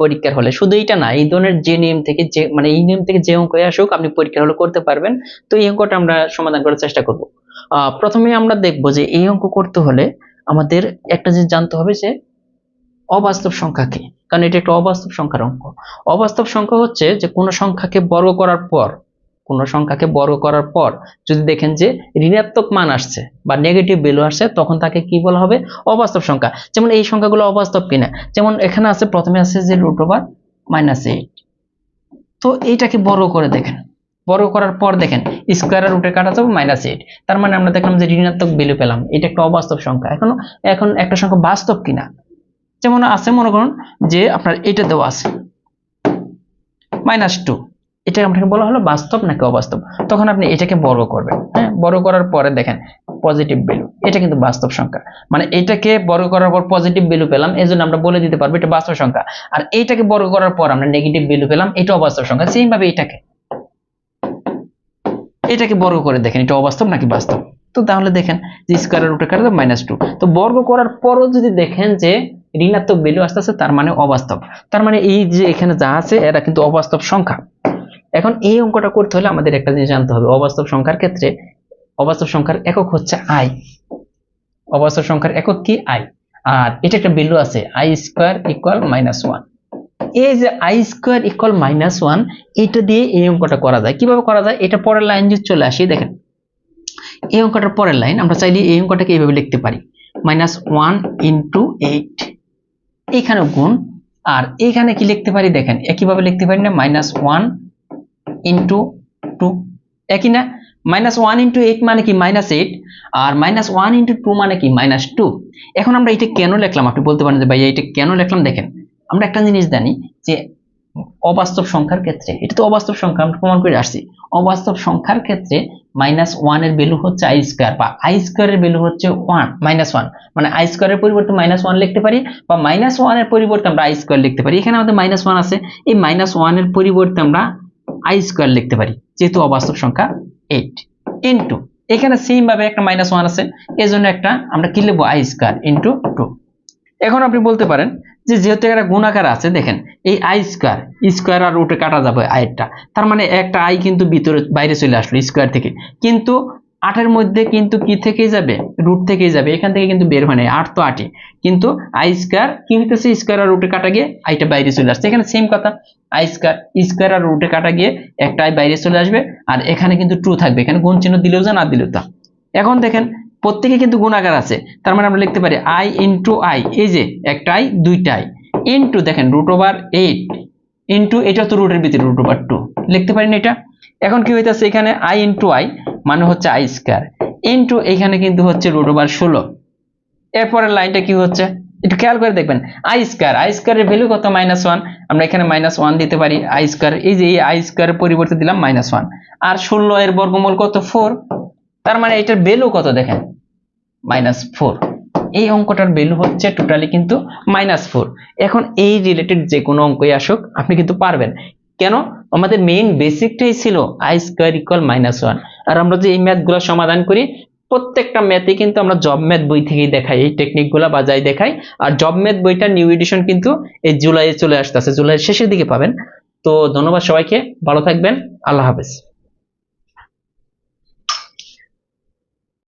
পরীক্ষার হলে। শুধু এইটা না, এই ধরনের যে নিয়ম থেকে যে মানে এই নিয়ম থেকে যে অঙ্ক আসুক, আপনি পরীক্ষার হলে করতে পারবেন। তো এই অঙ্কটা আমরা সমাধান করার চেষ্টা করব। প্রথমে আমরা দেখব যে এই অঙ্ক করতে হলে আমাদের একটা জিনিস জানতে হবে যে অবাস্তব সংখ্যা কি? কারণ এটা একটা অবাস্তব সংখ্যার অঙ্ক। অবাস্তব সংখ্যা হচ্ছে যে কোনো সংখ্যাকে বর্গ করার পর কোনো সংখ্যাকে বর্গ করার পর যদি দেখেন যে ঋণাত্মক মান আসছে বা নেগেটিভ ভ্যালু আসছে, তখন তাকে কি বলা হবে? অবাস্তব সংখ্যা। যেমন এই সংখ্যাগুলো অবাস্তব কিনা? যেমন এখানে আছে, প্রথমে আছে যে রুট ওভার মাইনাস এইট তো এইটাকে বড় করে দেখেন। বড় করার পর দেখেন স্কোয়ার রুটে কাটা যাবে মাইনাস এইট তার মানে আমরা দেখলাম যে ঋণাত্মক ভ্যালু পেলাম। এটা একটা অবাস্তব সংখ্যা। এখন এখন একটা সংখ্যা বাস্তব কিনা? যেমন আছে মনে করুন যে আপনার এটা দেওয়া আছে। মাইনাস টু এটা আপনাকে বলা হলো বাস্তব নাকি অবাস্তব? তখন আপনি এটাকে বড় করবেন হ্যাঁ? বড় করার পরে দেখেন পজিটিভ ভ্যালু এটা কিন্তু বাস্তব সংখ্যা। মানে এটাকে বড় করার পর পজিটিভ ভ্যালু পেলাম এই জন্য আমরা বলে দিতে পারব এটা বাস্তব সংখ্যা। আর এইটাকে বড় করার পর আমরা নেগেটিভ ভ্যালু পেলাম, এটা অবাস্তব সংখ্যা। সেম ভাবে এটাকে। এটাকে বর্গ করে দেখেন, এটা অবাস্তব নাকি বাস্তব? তো তাহলে দেখেন যে স্কোয়ারের রুটে কাটা মাইনাস টু তো বর্গ করার পরও যদি দেখেন যে ঋণাত্মক ভ্যালু আসতেছে তার মানে অবাস্তব। তার মানে এই যে এখানে যা আছে, এরা কিন্তু অবাস্তব সংখ্যা। এখন এই অঙ্কটা করতে হলে আমাদের একটা জিনিস জানতে হবে। অবাস্তব সংখ্যার ক্ষেত্রে অবাস্তব সংখ্যার একক হচ্ছে আই অবাস্তব সংখ্যার একক কি? আই আর এটা একটা ভ্যালু আছে i square equal minus one এই যে i square equal minus one এটা দিয়ে এই অঙ্কটা করা যায়। কীভাবে করা যায়? এটা পরের লাইন যদি চলে আসি, দেখেন। এই অঙ্কটার পরের লাইন আমরা চাইলে এই অঙ্কটাকে এইভাবে লিখতে পারি। মাইনাস ওয়ান ইন্টু এইট এইখানে গুণ। আর এইখানে কি লিখতে পারি? দেখেন, একইভাবে লিখতে পারি না। মাইনাস ওয়ান ইন্টু টু একই না? মাইনাস ওয়ান ইন্টু এইট মানে কি মাইনাস এইট আর মাইনাস ওয়ান ইন্টু টু মানে কি মাইনাস টু এখন আমরা এটা কেন লিখলাম? আপনি বলতে পারেন যে ভাই এটা কেন লিখলাম? দেখেন, আমরা একটা জিনিস জানি যে অবাস্তব সংখ্যার ক্ষেত্রে, এটা তো অবাস্তব সংখ্যা, আমরা প্রমাণ করে আসছি। অবাস্তব সংখ্যার ক্ষেত্রে মাইনাস ওয়ানের ভ্যালু হচ্ছে আই স্কোয়ার বা আই স্কোয়ারের ভ্যালু হচ্ছে ওয়ান মাইনাস ওয়ান মানে আই স্কোয়ারের পরিবর্তে মাইনাস ওয়ান লিখতে পারি বা মাইনাস ওয়ানের পরিবর্তে আমরা আই স্কোয়ার লিখতে পারি। এখানে আমাদের মাইনাস ওয়ান আছে। এই মাইনাস ওয়ানের পরিবর্তে আমরা আই স্কোয়ার লিখতে পারি, যেহেতু অবাস্তব সংখ্যা এইট ইন্টু এখানে সেমভাবে একটা মাইনাস ওয়ান আছে এই জন্য একটা আমরা কি লিখব? আই স্কোয়ার ইন্টু টু এখন আপনি বলতে পারেন যে যেহেতু একটা গুণাকার আছে, দেখেন, এই আই স্কোয়ার স্কোয়ার আর রুটে কাটা যাবে আয়েরটা তার মানে একটা আই কিন্তু ভিতরে, বাইরে চলে আসলো স্কোয়ার থেকে। কিন্তু আটের মধ্যে কিন্তু কি থেকেই যাবে? রুট থেকেই যাবে। এখান থেকে কিন্তু বের হয় নাই। আট তো আটই। কিন্তু আই স্কোয়ার কি হইতেছে? স্কোয়ার আর রুটে কাটা গিয়ে আইটা বাইরে চলে আসছে। এখানে সেম কথা। আই স্কোয়ার স্কোয়ার আর রুটে কাটা গিয়ে একটা আই বাইরে চলে আসবে। আর এখানে কিন্তু ট্রু থাকবে। এখানে গুণ চিহ্ন দিলেও যা, না দিলেও তা। এখন দেখেন, প্রত্যেকে কিন্তু গুণাকার আছে। তার মানে আমরা লিখতে পারি আই ইন্টু আই এই যে একটা আই দুইটা আই ইন্টু দেখেন রুট ওভার এইট ইন্টু এটা তো রুটের ভিতরে রুট ওভার টু লিখতে পারি না এটা? এখন কি হইতেছে? এখানে আই ইন্টু আই মানে হচ্ছে আই স্কোয়ার ইন্টু এখানে কিন্তু হচ্ছে রুট ওভার ষোলো। এরপরের লাইনটা কি হচ্ছে? একটু খেয়াল করে দেখবেন। আই স্কোয়ার আই স্কোয়ারের ভ্যালু কত? মাইনাস ওয়ান আমরা এখানে মাইনাস ওয়ান দিতে পারি। আই স্কোয়ার এই যে এই আই স্কোয়ারের পরিবর্তে দিলাম মাইনাস ওয়ান আর ষোলো এর বর্গমূল কত? ফোর তার মানে এটার ভ্যালু কত দেখেন? মাইনাস ফোর এই অঙ্কটার ভ্যালু হচ্ছে টোটালি কিন্তু মাইনাস ফোর এখন এই রিলেটেড যে কোনো অঙ্কই আসুক, আপনি কিন্তু পারবেন। কেন? আমাদের মেইন বেসিকটাই ছিল i square equal minus one আর আমরা যে এই ম্যাথগুলো সমাধান করি, প্রত্যেকটা ম্যাথে কিন্তু আমরা জব ম্যাথ বই থেকেই দেখাই, এই টেকনিকগুলো বা যাই দেখাই। আর জব ম্যাথ বইটা নিউ এডিশন কিন্তু এই জুলাইয়ে চলে আসতেছে, জুলাইয়ের শেষের দিকে পাবেন। তো ধন্যবাদ সবাইকে, ভালো থাকবেন, আল্লাহ হাফেজ।